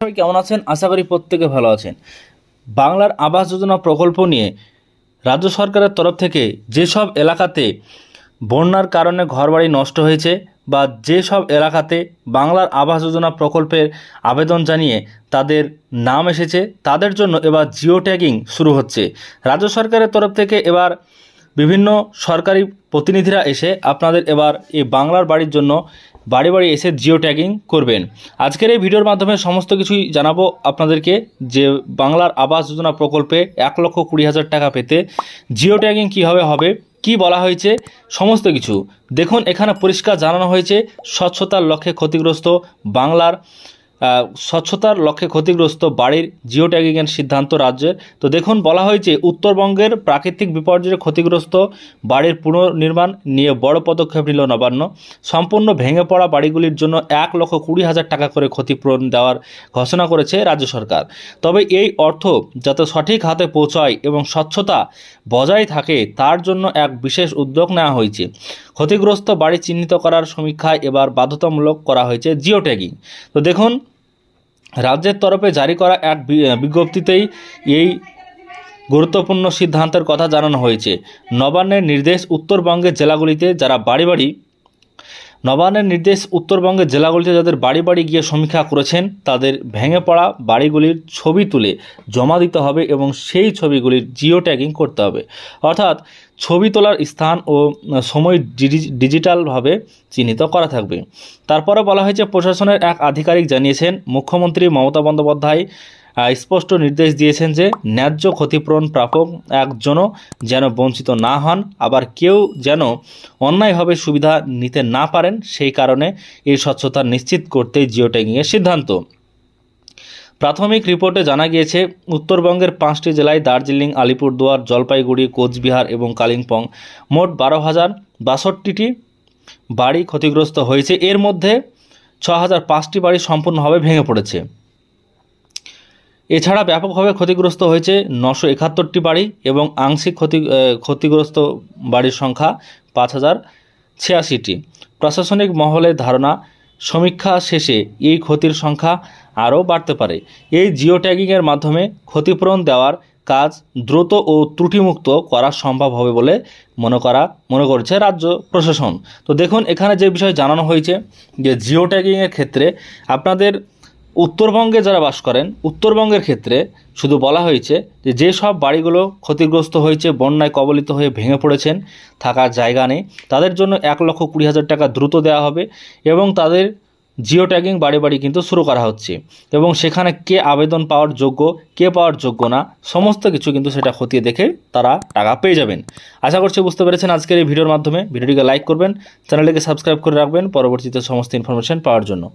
সবাই কেমন আছেন? আশা করি প্রত্যেকে ভালো আছেন। বাংলার আবাস যোজনা প্রকল্প নিয়ে রাজ্য সরকারের তরফ থেকে যেসব এলাকাতে বন্যার কারণে ঘরবাড়ি নষ্ট হয়েছে বা যেসব এলাকাতে বাংলার আবাস যোজনা প্রকল্পের আবেদন জানিয়ে তাদের নাম এসেছে, তাদের জন্য এবার জিও ট্যাগিং শুরু হচ্ছে। রাজ্য সরকারের তরফ থেকে এবার বিভিন্ন সরকারি প্রতিনিধিরা এসে আপনাদের এবার এই বাংলার বাড়ির জন্য বাড়ি বাড়ি এসে জিও ট্যাগিং করবেন। আজকের এই ভিডিওর মাধ্যমে সমস্ত কিছুই জানাব আপনাদেরকে যে বাংলার আবাস যোজনা প্রকল্পে এক লক্ষ কুড়ি হাজার টাকা পেতে জিও ট্যাগিং কীভাবে হবে, কি বলা হয়েছে, সমস্ত কিছু। দেখুন, এখানে পরিষ্কার জানানো হয়েছে, স্বচ্ছতার লক্ষ্যে ক্ষতিগ্রস্ত বাংলার স্বচ্ছতার লক্ষ্যে ক্ষতিগ্রস্ত বাড়ির জিও ট্যাগিংয়ের সিদ্ধান্ত রাজ্যের। তো দেখুন, বলা হয়েছে উত্তরবঙ্গের প্রাকৃতিক বিপর্যয়ে ক্ষতিগ্রস্ত বাড়ির পুনর্নির্মাণ নিয়ে বড় পদক্ষেপ নিল নবান্ন। সম্পূর্ণ ভেঙে পড়া বাড়িগুলির জন্য এক লক্ষ কুড়ি হাজার টাকা করে ক্ষতিপূরণ দেওয়ার ঘোষণা করেছে রাজ্য সরকার। তবে এই অর্থ যাতে সঠিক হাতে পৌঁছায় এবং স্বচ্ছতা বজায় থাকে, তার জন্য এক বিশেষ উদ্যোগ নেওয়া হয়েছে। ক্ষতিগ্রস্ত বাড়ি চিহ্নিত করার সমীক্ষায় এবার বাধ্যতামূলক করা হয়েছে জিও ট্যাগিং তো দেখুন, রাজ্যের তরফে জারি করা এক বিজ্ঞপ্তিতেই এই গুরুত্বপূর্ণ সিদ্ধান্তের কথা জানানো হয়েছে। নবান্নের নির্দেশ উত্তরবঙ্গের জেলাগুলিতে যারা বাড়ি বাড়ি নবান্নের নির্দেশ উত্তরবঙ্গের জেলাগুলিতে যাদের বাড়ি বাড়ি গিয়ে সমীক্ষা করেছেন, তাদের ভেঙে পড়া বাড়িগুলির ছবি তুলে জমা দিতে হবে এবং সেই ছবিগুলির জিও ট্যাগিং করতে হবে। অর্থাৎ ছবি তোলার স্থান ও সময় ডিজি- ডিজিটালভাবে চিহ্নিত করা থাকবে। তারপরে বলা হয়েছে, প্রশাসনের এক আধিকারিক জানিয়েছেন, মুখ্যমন্ত্রী মমতা বন্দ্যোপাধ্যায় স্পষ্ট নির্দেশ দিয়েছেন যে ন্যায্য ক্ষতিপূরণ প্রাপক একজনও যেন বঞ্চিত না হন, আবার কেউ যেন অন্যায়ভাবে সুবিধা নিতে না পারেন, সেই কারণে এই স্বচ্ছতা নিশ্চিত করতেই জিও ট্যাগিংয়ের সিদ্ধান্ত। প্রাথমিক রিপোর্টে জানা গিয়েছে, উত্তরবঙ্গের পাঁচটি জেলায় দার্জিলিং, আলিপুরদুয়ার, জলপাইগুড়ি, কোচবিহার এবং কালিম্পং মোট বারো হাজার বাষট্টিটি বাড়ি ক্ষতিগ্রস্ত হয়েছে। এর মধ্যে ছ হাজার পাঁচটি বাড়ি সম্পূর্ণভাবে ভেঙে পড়েছে। এছাড়া ব্যাপকভাবে ক্ষতিগ্রস্ত হয়েছে নশো একাত্তরটি বাড়ি এবং আংশিক ক্ষতি ক্ষতিগ্রস্ত বাড়ির সংখ্যা পাঁচ হাজার ছিয়াশিটি। প্রশাসনিক মহলের ধারণা, সমীক্ষা শেষে এই ক্ষতির সংখ্যা আরও বাড়তে পারে। এই জিও ট্যাগিংয়ের মাধ্যমে ক্ষতিপূরণ দেওয়ার কাজ দ্রুত ও ত্রুটিমুক্ত করা সম্ভব হবে বলে মনে করা, মনে করছে রাজ্য প্রশাসন। তো দেখুন, এখানে যে বিষয় জানানো হয়েছে যে জিও ট্যাগিংয়ের ক্ষেত্রে আপনাদের উত্তরবঙ্গে যারা বাস করেন, উত্তরবঙ্গের ক্ষেত্রে শুধু বলা হয়েছে যে যেসব বাড়িগুলো ক্ষতিগ্রস্ত হয়েছে, বন্যায় কবলিত হয়ে ভেঙে পড়েছেন, থাকার জায়গা নেই, তাদের জন্য এক লক্ষ কুড়ি হাজার টাকা দ্রুত দেওয়া হবে এবং তাদের জিও ট্যাগিং বাড়ি বাড়ি কিন্তু শুরু করা হচ্ছে। এবং সেখানে কে আবেদন পাওয়ার যোগ্য, কে পাওয়ার যোগ্য না, সমস্ত কিছু কিন্তু সেটা খতিয়ে দেখে তারা টাকা পেয়ে যাবেন। আশা করছি বুঝতে পেরেছেন আজকের এই ভিডিওর মাধ্যমে। ভিডিওটিকে লাইক করবেন, চ্যানেলটিকে সাবস্ক্রাইব করে রাখবেন। পরবর্তীতে সমস্ত ইনফরমেশন পাওয়ার জন্য।